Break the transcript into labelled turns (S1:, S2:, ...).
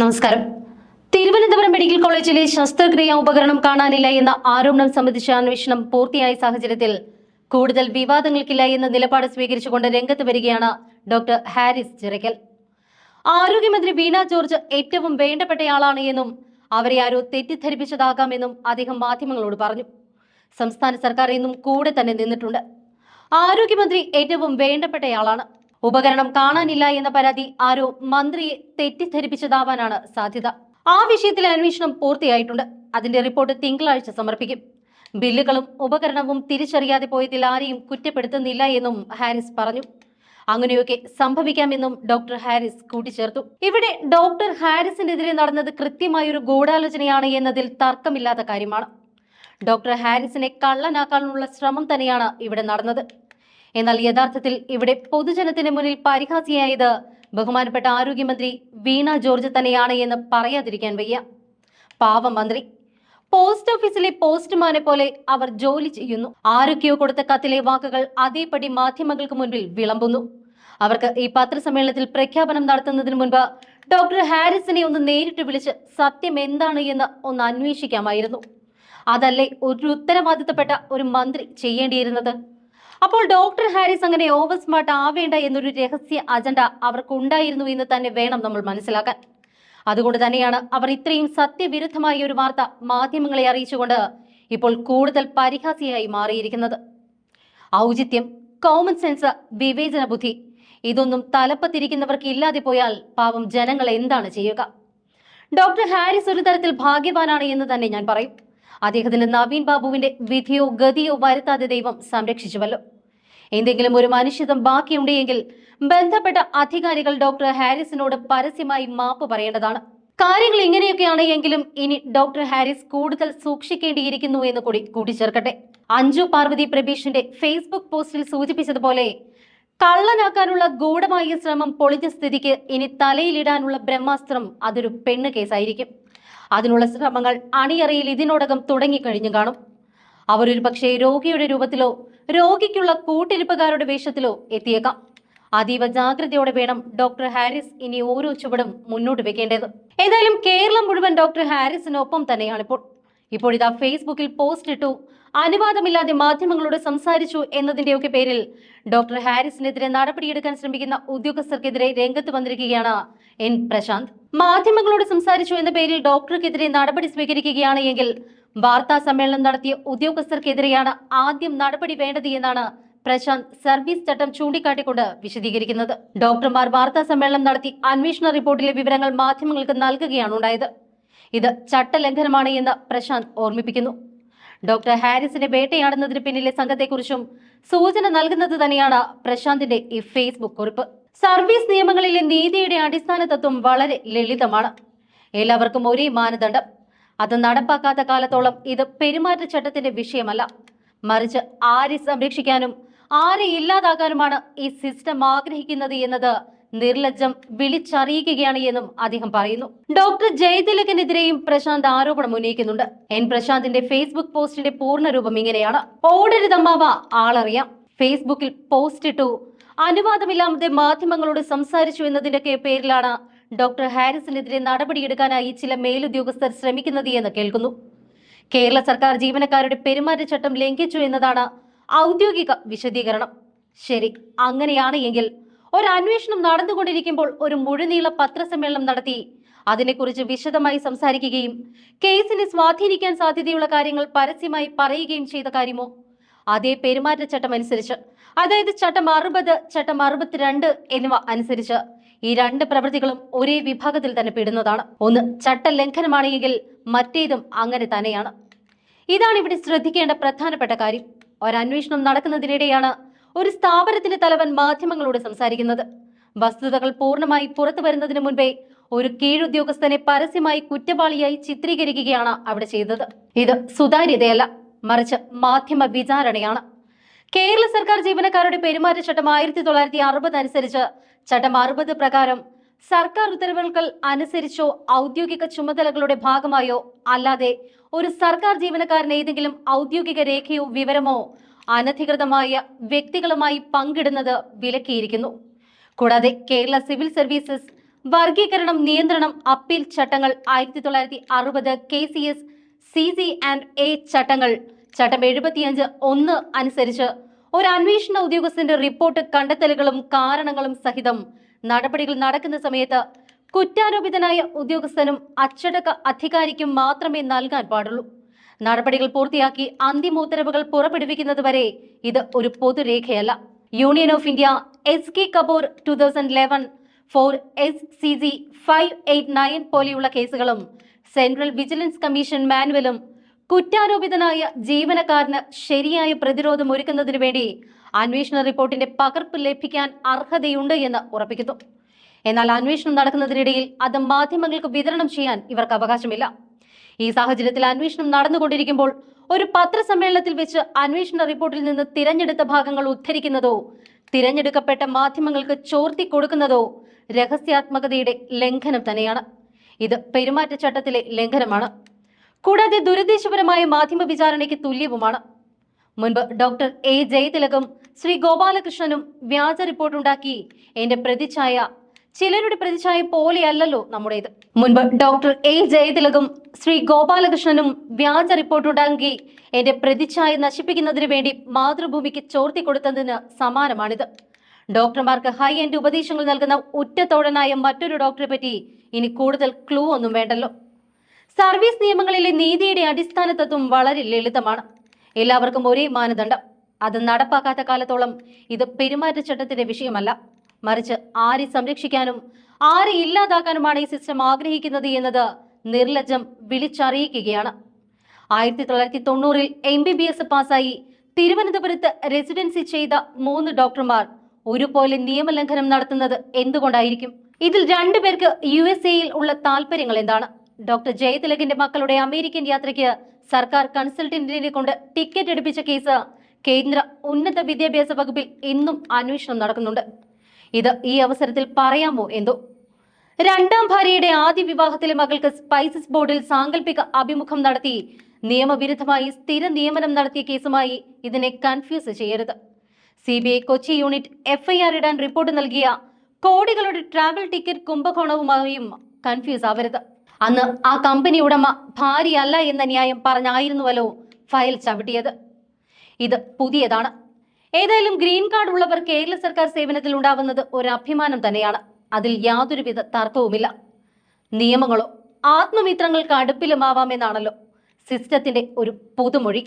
S1: നമസ്കാരം. തിരുവനന്തപുരം മെഡിക്കൽ കോളേജിലെ ശസ്ത്രക്രിയാ ഉപകരണം കാണാനില്ല എന്ന ആരോപണം സംബന്ധിച്ച അന്വേഷണം പൂർത്തിയായ സാഹചര്യത്തിൽ കൂടുതൽ വിവാദങ്ങൾക്കില്ല എന്ന നിലപാട് സ്വീകരിച്ചുകൊണ്ട് രംഗത്ത് വരികയാണ് ഡോക്ടർ ഹാരിസ് ചിറയ്ക്കൽ. ആരോഗ്യമന്ത്രി വീണ ജോർജ് ഏറ്റവും വേണ്ടപ്പെട്ടയാളാണ് എന്നും അവരെ ആരോ തെറ്റിദ്ധരിപ്പിച്ചതാകാമെന്നും അദ്ദേഹം മാധ്യമങ്ങളോട് പറഞ്ഞു. സംസ്ഥാന സർക്കാർ ഇന്നും കൂടെ തന്നെ നിന്നിട്ടുണ്ട്. ആരോഗ്യമന്ത്രി ഏറ്റവും വേണ്ടപ്പെട്ടയാളാണ്. ഉപകരണം കാണാനില്ല എന്ന പരാതി ആരോ മന്ത്രിയെ തെറ്റിദ്ധരിപ്പിച്ചതാവാനാണ് സാധ്യത. ആ വിഷയത്തിൽ അന്വേഷണം പൂർത്തിയായിട്ടുണ്ട്. അതിന്റെ റിപ്പോർട്ട് തിങ്കളാഴ്ച സമർപ്പിക്കും. ബില്ലുകളും ഉപകരണവും തിരിച്ചറിയാതെ പോയതിൽ ആരെയും കുറ്റപ്പെടുത്തുന്നില്ല എന്നും ഹാരിസ് പറഞ്ഞു. അങ്ങനെയൊക്കെ സംഭവിക്കാമെന്നും ഡോക്ടർ ഹാരിസ് കൂട്ടിച്ചേർത്തു. ഇവിടെ ഡോക്ടർ ഹാരിസിനെതിരെ നടന്നത് കൃത്യമായൊരു ഗൂഢാലോചനയാണ് എന്നതിൽ തർക്കമില്ലാത്ത കാര്യമാണ്. ഡോക്ടർ ഹാരിസിനെ കള്ളനാക്കാനുള്ള ശ്രമം തന്നെയാണ് ഇവിടെ നടന്നത്. എന്നാൽ യഥാർത്ഥത്തിൽ ഇവിടെ പൊതുജനത്തിന് മുന്നിൽ പരിഹാസിയായത് ബഹുമാനപ്പെട്ട ആരോഗ്യമന്ത്രി വീണ ജോർജ് തന്നെയാണ് എന്ന് പറയാതിരിക്കാൻ വയ്യ. പാവം മന്ത്രി. പോസ്റ്റ് ഓഫീസിലെ പോസ്റ്റ്മാനെ പോലെ അവർ ജോലി ചെയ്യുന്നു. ആരൊക്കെയോ കൊടുത്ത കത്തിലെ വാക്കുകൾ അതേപടി മാധ്യമങ്ങൾക്ക് മുൻപിൽ വിളമ്പുന്നു. അവർക്ക് ഈ പത്രസമ്മേളനത്തിൽ പ്രഖ്യാപനം നടത്തുന്നതിന് മുൻപ് ഡോക്ടർ ഹാരിസിനെ ഒന്ന് നേരിട്ട് വിളിച്ച് സത്യം എന്താണ് എന്ന് ഒന്ന് അന്വേഷിക്കാമായിരുന്നു. അതല്ലേ ഒരു ഉത്തരവാദിത്തപ്പെട്ട ഒരു മന്ത്രി ചെയ്യേണ്ടിയിരുന്നത്? അപ്പോൾ ഡോക്ടർ ഹാരിസ് അങ്ങനെ ഓവർ സ്മാർട്ട് ആവേണ്ട എന്നൊരു രഹസ്യ അജണ്ട അവർക്കുണ്ടായിരുന്നു എന്ന് തന്നെ വേണം നമ്മൾ മനസ്സിലാക്കാൻ. അതുകൊണ്ട് തന്നെയാണ് അവർ ഇത്രയും സത്യവിരുദ്ധമായ ഒരു വാർത്ത മാധ്യമങ്ങളെ അറിയിച്ചുകൊണ്ട് ഇപ്പോൾ കൂടുതൽ പരിഹാസിയായി മാറിയിരിക്കുന്നത്. ഔചിത്യം കോമൺ സെൻസ് വിവേചന ബുദ്ധി ഇതൊന്നും തലപ്പത്തിരിക്കുന്നവർക്ക് ഇല്ലാതെ പോയാൽ പാവം ജനങ്ങൾ എന്താണ് ചെയ്യുക? ഡോക്ടർ ഹാരിസ് ഒരു തരത്തിൽ ഭാഗ്യവാനാണ് എന്ന് തന്നെ ഞാൻ പറയും. അദ്ദേഹത്തിന് നവീൻ ബാബുവിന്റെ വിധിയോ ഗതിയോ വരുത്താതെ ദൈവം സംരക്ഷിച്ചുവല്ലോ. എന്തെങ്കിലും ഒരു മനുഷ്യത്വം ബാക്കിയുണ്ടെങ്കിൽ ബന്ധപ്പെട്ട അധികാരികൾ ഡോക്ടർ ഹാരിസിനോട് പരസ്യമായി മാപ്പ് പറയേണ്ടതാണ്. കാര്യങ്ങൾ ഇങ്ങനെയൊക്കെയാണ് എങ്കിലും ഇനി ഡോക്ടർ ഹാരിസ് കൂടുതൽ സൂക്ഷിക്കേണ്ടിയിരിക്കുന്നു എന്ന് കൂടി കൂട്ടിച്ചേർക്കട്ടെ. അഞ്ജു പാർവതി പ്രബീഷിന്റെ ഫേസ്ബുക്ക് പോസ്റ്റിൽ സൂചിപ്പിച്ചതുപോലെ കള്ളനാക്കാനുള്ള ഗൂഢമായ ശ്രമം പൊളിഞ്ഞ സ്ഥിതിക്ക് ഇനി തലയിലിടാനുള്ള ബ്രഹ്മാസ്ത്രം അതൊരു പെണ്ണ് കേസായിരിക്കും. അതിനുള്ള ശ്രമങ്ങൾ അണിയറയിൽ ഇതിനോടകം തുടങ്ങിക്കഴിഞ്ഞു കാണും. അവരൊരു പക്ഷേ രോഗിയുടെ രൂപത്തിലോ രോഗിക്കുള്ള കൂട്ടിരിപ്പുകാരുടെ വേഷത്തിലോ എത്തിയേക്കാം. അതീവ ജാഗ്രതയോടെ വേണം ഡോക്ടർ ഹാരിസ് ഇനി ഓരോ ചുവടും മുന്നോട്ട് വെക്കേണ്ടത്. ഏതായാലും കേരളം മുഴുവൻ ഡോക്ടർ ഹാരിസിനൊപ്പം തന്നെയാണിപ്പോൾ. ഇതാ ഫേസ്ബുക്കിൽ പോസ്റ്റ് ഇട്ടു അനുവാദമില്ലാതെ മാധ്യമങ്ങളോട് സംസാരിച്ചു എന്നതിന്റെയൊക്കെ പേരിൽ ഡോക്ടർ ഹാരിസിനെതിരെ നടപടിയെടുക്കാൻ ശ്രമിക്കുന്ന ഉദ്യോഗസ്ഥർക്കെതിരെ രംഗത്ത് വന്നിരിക്കുകയാണ് എൻ പ്രശാന്ത്. മാധ്യമങ്ങളോട് സംസാരിച്ചു എന്ന പേരിൽ ഡോക്ടർക്കെതിരെ നടപടി സ്വീകരിക്കുകയാണ് എങ്കിൽ വാർത്താ സമ്മേളനം നടത്തിയ ഉദ്യോഗസ്ഥർക്കെതിരെയാണ് ആദ്യം നടപടി വേണ്ടത് എന്നാണ് പ്രശാന്ത് സർവീസ് ചട്ടം ചൂണ്ടിക്കാട്ടിക്കൊണ്ട് വിശദീകരിക്കുന്നത്. ഡോക്ടർമാർ വാർത്താ സമ്മേളനം നടത്തി അന്വേഷണ റിപ്പോർട്ടിലെ വിവരങ്ങൾ മാധ്യമങ്ങൾക്ക് നൽകുകയാണ് ഉണ്ടായത്. ഇത് ചട്ടലംഘനമാണ് എന്ന് പ്രശാന്ത് ഓർമ്മിപ്പിക്കുന്നു. ഡോക്ടർ ഹാരിസിനെ വേട്ടയാടുന്നതിന് പിന്നിലെ സംഘത്തെക്കുറിച്ചും സൂചന നൽകുന്നത് തന്നെയാണ് പ്രശാന്തിന്റെ ഈ ഫേസ്ബുക്ക് കുറിപ്പ്. സർവീസ് നിയമങ്ങളിലെ നീതിയുടെ അടിസ്ഥാന തത്വം വളരെ ലളിതമാണ്. എല്ലാവർക്കും ഒരേ മാനദണ്ഡം. അത് നടപ്പാക്കാത്ത കാലത്തോളം ഇത് പെരുമാറ്റച്ചട്ടത്തിന്റെ വിഷയമല്ല. മറിച്ച് ആരെ സംരക്ഷിക്കാനും ആരെ ഇല്ലാതാക്കാനുമാണ് ഈ സിസ്റ്റം ആഗ്രഹിക്കുന്നത് എന്നത് നിർലജ്ജം വിളിച്ചറിയിക്കുകയാണ് എന്നും അദ്ദേഹം പറയുന്നു. ഡോക്ടർ ജയതിലകനെതിരെയും പ്രശാന്ത് ആരോപണം ഉന്നയിക്കുന്നുണ്ട്. എൻ പ്രശാന്തിന്റെ ഫേസ്ബുക്ക് പോസ്റ്റിന്റെ പൂർണ രൂപം ഇങ്ങനെയാണ്. ഓടരുതമ്മാവ ആളറിയാം. ഫേസ്ബുക്കിൽ പോസ്റ്റ് ഇട്ടു അനുവാദമില്ലാതെ മാധ്യമങ്ങളോട് സംസാരിച്ചു എന്നതിന്റെ പേരിലാണ് ഡോക്ടർ ഹാരിസിനെതിരെ നടപടിയെടുക്കാനായി ചില മേലുദ്യോഗസ്ഥർ ശ്രമിക്കുന്നത് എന്ന് കേൾക്കുന്നു. കേരള സർക്കാർ ജീവനക്കാരുടെ പെരുമാറ്റച്ചട്ടം ലംഘിച്ചു എന്നതാണ് ഔദ്യോഗിക വിശദീകരണം. ശരി അങ്ങനെയാണ് എങ്കിൽ ഒരു അന്വേഷണം നടന്നുകൊണ്ടിരിക്കുമ്പോൾ ഒരു മുഴുനീള പത്രസമ്മേളനം നടത്തി അതിനെക്കുറിച്ച് വിശദമായി സംസാരിക്കുകയും കേസിനെ സ്വാധീനിക്കാൻ സാധ്യതയുള്ള കാര്യങ്ങൾ പരസ്യമായി പറയുകയും ചെയ്ത കാര്യമോ? അതേ പെരുമാറ്റച്ചട്ടം അനുസരിച്ച്. അതായത് ചട്ടം അറുപത് ചട്ടം അറുപത്തിരണ്ട് എന്നിവ അനുസരിച്ച് ഈ രണ്ട് പ്രവൃത്തികളും ഒരേ വിഭാഗത്തിൽ തന്നെ പെടുന്നതാണ്. ഒന്ന് ചട്ട ലംഘനമാണെങ്കിൽ മറ്റേതും അങ്ങനെ തന്നെയാണ്. ഇതാണ് ഇവിടെ ശ്രദ്ധിക്കേണ്ട പ്രധാനപ്പെട്ട കാര്യം. ഒരന്വേഷണം നടക്കുന്നതിനിടെയാണ് ഒരു സ്ഥാപനത്തിന്റെ തലവൻ മാധ്യമങ്ങളോട് സംസാരിക്കുന്നത്. വസ്തുതകൾ പൂർണമായി പുറത്തു വരുന്നതിന് മുൻപേ ഒരു കീഴുദ്യോഗസ്ഥനെ പരസ്യമായി കുറ്റവാളിയായി ചിത്രീകരിക്കുകയാണ് അവിടെ ചെയ്തത്. ഇത് സുതാര്യതയല്ല. മറിച്ച് മാധ്യമ വിചാരണയാണ്. കേരള സർക്കാർ ജീവനക്കാരുടെ പെരുമാറ്റച്ചട്ടം ആയിരത്തി തൊള്ളായിരത്തി അറുപത് അനുസരിച്ച് ചട്ടം അറുപത് പ്രകാരം സർക്കാർ ഉത്തരവുകൾ അനുസരിച്ചോ ഔദ്യോഗിക ചുമതലകളുടെ ഭാഗമായോ അല്ലാതെ ഒരു സർക്കാർ ജീവനക്കാരൻ ഏതെങ്കിലും ഔദ്യോഗിക രേഖയോ വിവരമോ അനധികൃതമായ വ്യക്തികളുമായി പങ്കിടുന്നത് വിലക്കിയിരിക്കുന്നു. കൂടാതെ കേരള സിവിൽ സർവീസസ് വർഗീകരണം നിയന്ത്രണം അപ്പീൽ ചട്ടങ്ങൾ ആയിരത്തി തൊള്ളായിരത്തി അറുപത് K C S C C and A ചട്ടങ്ങൾ. ചട്ടം എഴുപത്തിയഞ്ച് ഒന്ന് അനുസരിച്ച് ഒരു അന്വേഷണ ഉദ്യോഗസ്ഥന്റെ റിപ്പോർട്ട് കണ്ടെത്തലുകളും കാരണങ്ങളും സഹിതം നടപടികൾ നടക്കുന്ന സമയത്ത് കുറ്റാരോപിതനായ ഉദ്യോഗസ്ഥനും അച്ചടക്ക അധികാരിക്കും മാത്രമേ നൽകാൻ പാടുള്ളൂ. നടപടികൾ പൂർത്തിയാക്കി അന്തിമ ഉത്തരവുകൾ പുറപ്പെടുവിക്കുന്നതുവരെ ഇത് ഒരു പൊതുരേഖയല്ല. Union of India S K Kapoor two thousand eleven four S C C five eight nine പോലെയുള്ള കേസുകളും സെൻട്രൽ വിജിലൻസ് കമ്മീഷൻ മാനുവലും കുറ്റാരോപിതനായ ജീവനക്കാരന് ശരിയായ പ്രതിരോധം ഒരുക്കുന്നതിനു വേണ്ടി അന്വേഷണ റിപ്പോർട്ടിന്റെ പകർപ്പ് ലഭിക്കാൻ അർഹതയുണ്ട് എന്ന് ഉറപ്പിക്കുന്നു. എന്നാൽ അന്വേഷണം നടക്കുന്നതിനിടയിൽ അത് മാധ്യമങ്ങൾക്ക് വിതരണം ചെയ്യാൻ ഇവർക്ക് അവകാശമില്ല. ഈ സാഹചര്യത്തിൽ അന്വേഷണം നടന്നുകൊണ്ടിരിക്കുമ്പോൾ ഒരു പത്രസമ്മേളനത്തിൽ വെച്ച് അന്വേഷണ റിപ്പോർട്ടിൽ നിന്ന് തിരഞ്ഞെടുത്ത ഭാഗങ്ങൾ ഉദ്ധരിക്കുന്നതോ തിരഞ്ഞെടുക്കപ്പെട്ട മാധ്യമങ്ങൾക്ക് ചോർത്തി കൊടുക്കുന്നതോ രഹസ്യാത്മകതയുടെ ലംഘനം തന്നെയാണ്. ഇത് പെരുമാറ്റച്ചട്ടത്തിലെ ലംഘനമാണ്. കൂടാതെ ദുരുദ്ദേശപരമായ മാധ്യമ വിചാരണയ്ക്ക് തുല്യവുമാണ്. മുൻപ് ഡോക്ടർ എ ജയതിലകും ശ്രീ ഗോപാലകൃഷ്ണനും വ്യാജ റിപ്പോർട്ടുണ്ടാക്കി. എന്റെ പ്രതിച്ഛായ ചിലരുടെ പ്രതിച്ഛായ പോലെയല്ലല്ലോ നമ്മുടേത്. മുൻപ് ഡോക്ടർ എ ജയതിലകും ശ്രീ ഗോപാലകൃഷ്ണനും വ്യാജ റിപ്പോർട്ടുണ്ടാക്കി എന്റെ പ്രതിച്ഛായ നശിപ്പിക്കുന്നതിന് വേണ്ടി മാതൃഭൂമിക്ക് ചോർത്തി കൊടുത്തതിന് സമാനമാണിത്. ഡോക്ടർമാർക്ക് ഹൈ എൻഡ് ഉപദേശങ്ങൾ നൽകുന്ന ഉറ്റത്തോടനായ മറ്റൊരു ഡോക്ടറെ പറ്റി ഇനി കൂടുതൽ ക്ലൂ ഒന്നും വേണ്ടല്ലോ. സർവീസ് നിയമങ്ങളിലെ നീതിയുടെ അടിസ്ഥാന തത്വം വളരെ ലളിതമാണ്. എല്ലാവർക്കും ഒരേ മാനദണ്ഡം. അത് നടപ്പാക്കാത്ത കാലത്തോളം ഇത് പെരുമാറ്റച്ചട്ടത്തിന്റെ വിഷയമല്ല. മറിച്ച് ആരെ സംരക്ഷിക്കാനും ആരെ ഇല്ലാതാക്കാനുമാണ് ഈ സിസ്റ്റം ആഗ്രഹിക്കുന്നത് എന്നത് നിർലജ്ജം വിളിച്ചറിയിക്കുകയാണ്. ആയിരത്തി തൊള്ളായിരത്തി തൊണ്ണൂറിൽ എം ബി ബി എസ് പാസ്സായി തിരുവനന്തപുരത്ത് റെസിഡൻസി ചെയ്ത മൂന്ന് ഡോക്ടർമാർ ഒരുപോലെ നിയമലംഘനം നടത്തുന്നത് എന്തുകൊണ്ടായിരിക്കും? ഇതിൽ രണ്ടുപേർക്ക് യു എസ് എയിൽ ഉള്ള താല്പര്യങ്ങൾ എന്താണ്? ഡോക്ടർ ജയതിലകിന്റെ മക്കളുടെ അമേരിക്കൻ യാത്രയ്ക്ക് സർക്കാർ കൺസൾട്ടന്റിനെ കൊണ്ട് ടിക്കറ്റ് എടുപ്പിച്ച കേസ് കേന്ദ്ര ഉന്നത വിദ്യാഭ്യാസ വകുപ്പിൽ ഇന്നും അന്വേഷണം നടക്കുന്നുണ്ട്. ഇത് ഈ അവസരത്തിൽ പറയാമോ എന്തോ. രണ്ടാം ഭാര്യയുടെ ആദ്യ വിവാഹത്തിലെ മകൾക്ക് സ്പൈസസ് ബോർഡിൽ സാങ്കല്പിക അഭിമുഖം നടത്തി നിയമവിരുദ്ധമായി സ്ഥിര നിയമനം നടത്തിയ കേസുമായി ഇതിനെ കൺഫ്യൂസ് ചെയ്യരുത്. സി കൊച്ചി യൂണിറ്റ് എഫ്ഐആർ ഇടാൻ റിപ്പോർട്ട് നൽകിയ കോടികളുടെ ട്രാവൽ ടിക്കറ്റ് കുംഭകോണവുമായും കൺഫ്യൂസ് ആവരുത്. അന്ന് ആ കമ്പനി ഉടമ ഭാര്യയല്ല എന്ന ന്യായം പറഞ്ഞായിരുന്നുവല്ലോ ഫയൽ ചവിട്ടിയത്. ഇത് പുതിയതാണ്. ഏതായാലും ഗ്രീൻ കാർഡ് ഉള്ളവർ കേരള സർക്കാർ സേവനത്തിൽ ഉണ്ടാവുന്നത് ഒരു അഭിമാനം തന്നെയാണ്. അതിൽ യാതൊരുവിധ തർക്കവുമില്ല. നിയമങ്ങളോ ആത്മമിത്രങ്ങൾക്ക് അടുപ്പിലുമാവാമെന്നാണല്ലോ സിസ്റ്റത്തിന്റെ ഒരു പുതുമൊഴി.